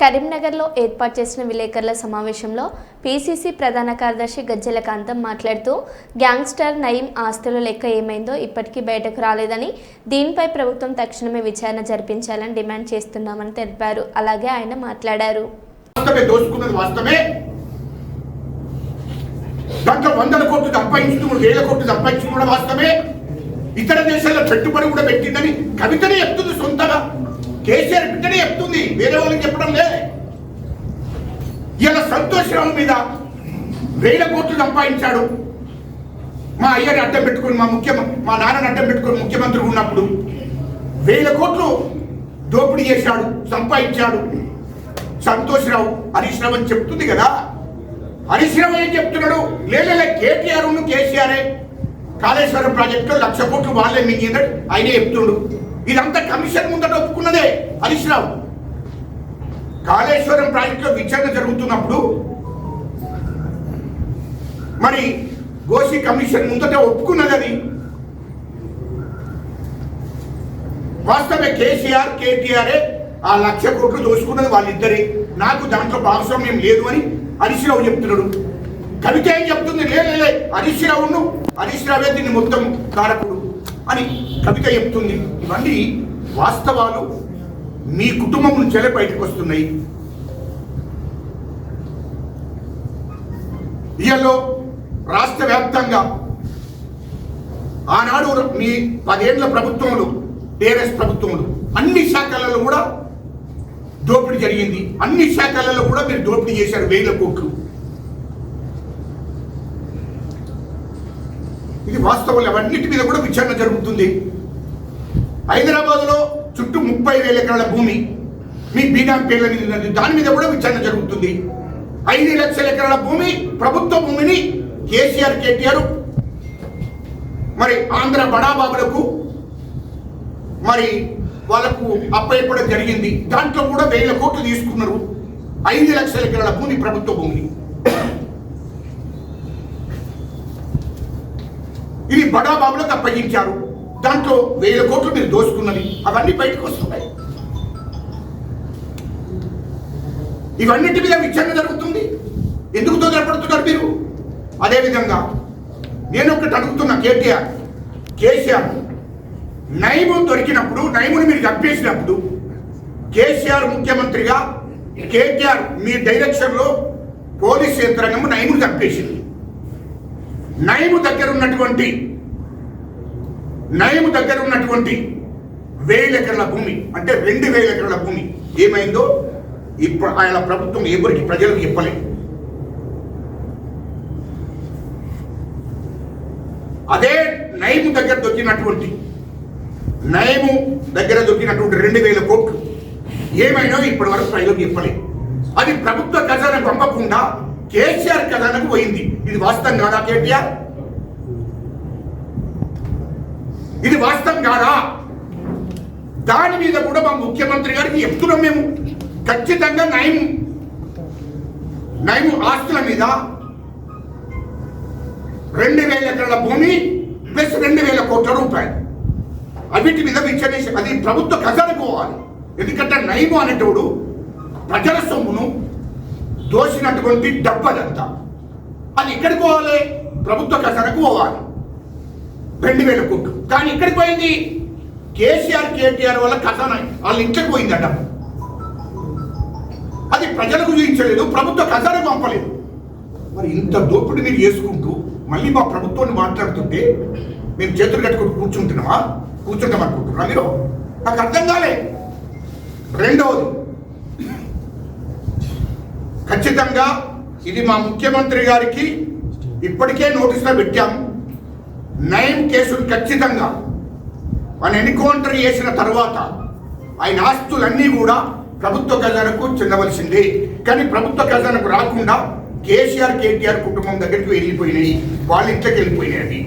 కరీంనగర్లో ఏర్పాటు చేసిన విలేకరుల సమావేశంలో పీసీసీ ప్రధాన కార్యదర్శి గజ్జెల కాంతం మాట్లాడుతూ గ్యాంగ్స్టర్ నయీం ఆస్తుల లెక్క ఏమైందో ఇప్పటికీ బయటకు రాలేదని దీనిపై ప్రభుత్వం తక్షణమే విచారణ జరిపించాలని డిమాండ్ చేస్తున్నామని తెలిపారు. అలాగే ఆయన మాట్లాడారు. దాంట్లో వందల కోట్లు వేల కోట్లు సంపాదించడం వాస్తవమే. ఇతర దేశాల్లో పెట్టుబడి కూడా పెట్టిందని కవితనే చెప్తుంది సొంతగా. కేసీఆర్ బిడ్డనే చెప్తుంది. వేరే వాళ్ళకి చెప్పడం లే. ఇలా సంతోషరావు మీద వేల కోట్లు సంపాదించాడు. మా అయ్యని అడ్డం పెట్టుకుని మా ముఖ్య మా నాన్నని అడ్డం పెట్టుకుని ముఖ్యమంత్రి ఉన్నప్పుడు వేల కోట్లు దోపిడీ చేశాడు సంపాదించాడు. సంతోష్ రావు హరీష్ రావు అని చెప్తుంది కదా. హరీష్ రావు ఏం చెప్తున్నాడు? లేలే కేటీఆర్ కేసీఆర్. కాళేశ్వరం ప్రాజెక్టులో లక్ష కోట్లు వాళ్ళే మింగిందని ఆయనే చెప్తుండు. ఇదంతా కమిషన్ ముందట ఒప్పుకున్నదే హరీష్ రావు. కాళేశ్వరం ప్రాజెక్టులో విచారణ జరుగుతున్నప్పుడు మరి గోషి కమిషన్ ముందట ఒప్పుకున్నది అది వాస్తవే కేసీఆర్ కేటీఆర్ఏ ఆ లక్ష కోట్లు దోసుకున్నది వాళ్ళిద్దరే. నాకు దాంట్లో భాగస్వామ్యం లేదు అని హరీష్ రావు చెప్తున్నాడు. కవిత ఏం చెప్తుంది? లే హరీష్ రావును హరీష్ రావే దీన్ని మొత్తం కారకుడు. అని కవిత చెప్తుంది. ఇవన్నీ వాస్తవాలు. మీ కుటుంబం నుంచే బయటకు వస్తున్నాయి. ఇయలో రాష్ట్ర వ్యాప్తంగా ఆనాడు మీ పదేళ్ళ ప్రభుత్వంలో టీఆర్ఎస్ ప్రభుత్వంలో అన్ని శాఖలలో కూడా దోపిడీ జరిగింది. అన్ని శాఖలలో కూడా మీరు దోపిడీ చేశారు వేల కోట్లు. ఈ వాస్తవాలు అవన్నిటి మీద కూడా విచారణ జరుగుతుంది. హైదరాబాద్లో చుట్టూ ముప్పై వేల ఎకరాల భూమి మీ బీగాం పేర్ల మీద ఉన్నది. దాని మీద కూడా విచారణ జరుగుతుంది. ఐదు లక్షల ఎకరాల భూమి ప్రభుత్వ భూమిని కేసీఆర్ కేటీఆర్ మరి ఆంధ్ర బడాబాబులకు మరి వాళ్ళకు అప్పయ్యపడం జరిగింది. దాంట్లో కూడా వేల కోట్లు తీసుకున్నారు. ఐదు లక్షల ఎకరాల భూమి ప్రభుత్వ భూమిని. ఇది బడాబాబులకు అప్పగించారు. దాంట్లో వేల కోట్లు మీరు దోచుకున్నది అవన్నీ బయటకు వస్తున్నాయి. ఇవన్నిటి మీద విచారణ జరుగుతుంది. ఎందుకు తొందరపడుతున్నారు మీరు? అదేవిధంగా నేను ఒకటి అడుగుతున్నా కేటీఆర్ కేసీఆర్ నయము దొరికినప్పుడు నైముని మీరు చంపేసినప్పుడు కేసీఆర్ ముఖ్యమంత్రిగా కేటీఆర్ మీ డైరెక్షన్లో పోలీస్ యంత్రాంగం నైముని చంపేసింది. నయము దగ్గర ఉన్నటువంటి నయము దగ్గర ఉన్నటువంటి వేల ఎకరాల భూమి అంటే రెండు వేల ఎకరాల భూమి ఏమైందో ఇప్పుడు ఆయన ప్రభుత్వం ఎవరికి ప్రజలకు చెప్పలేదు. అదే నయము దగ్గర దొరికినటువంటి నయము దగ్గర దొరికినటువంటి రెండు వేల కోట్లు ఏమైనా ఇప్పటి వరకు ప్రజలకు చెప్పలేదు. అది ప్రభుత్వ ఖజానా పంపకుండా కేసీఆర్ కథనకు పోయింది. ఇది వాస్తవం కాదా కేటీఆర్? ఇది వాస్తవం కాదా? దాని మీద కూడా మా ముఖ్యమంత్రి గారికి చెప్తున్నాం మేము. ఖచ్చితంగా నయం నయం ఆస్తుల మీద రెండు వేల ఎకరాల భూమి ప్లస్ రెండు వేల కోట్ల రూపాయలు. అవిటి మీద విచ్చనేసి అది ప్రభుత్వ ఖజానాకు పోవాలి. ఎందుకంటే నయము అనేటోడు ప్రజల సొమ్మును దోసినటువంటి డబ్బదంతా. అది ఎక్కడికి పోవాలి? ప్రభుత్వ ఖజానాకు పోవాలి. రెండు వేల కోట్లు. కానీ ఎక్కడికి పోయింది? కేసీఆర్ కేటీఆర్ వల్ల ఖజానా వాళ్ళ ఇంట్లోకి పోయింది ఆ డబ్బు. అది ప్రజలకు చూపించలేదు ప్రభుత్వ ఖజానాకు పంపలేదు. మరి ఇంత దోపిడి మీరు చేసుకుంటూ మళ్ళీ మా ప్రభుత్వాన్ని మాట్లాడుతుంటే మేము చేతులు కట్టుకుని కూర్చుంటున్నామా? కూర్చుంటాం అనుకుంటున్నారా మీరు? నాకు అర్థం కాలే. రెండవది ఖచ్చితంగా ఇది మా ముఖ్యమంత్రి గారికి ఇప్పటికే నోటీసులో పెట్టాం. నయం కేసులు ఖచ్చితంగా మన ఎన్కౌంటర్ చేసిన తర్వాత ఆయన ఆస్తులన్నీ కూడా ప్రభుత్వ ఖజానకు చెందవలసిందే. కానీ ప్రభుత్వ ఖజానకు రాకుండా కేసీఆర్ కేటీఆర్ కుటుంబం దగ్గరికి వెళ్ళిపోయినాయి. వాళ్ళ ఇంట్లోకి వెళ్ళిపోయినాయి అవి.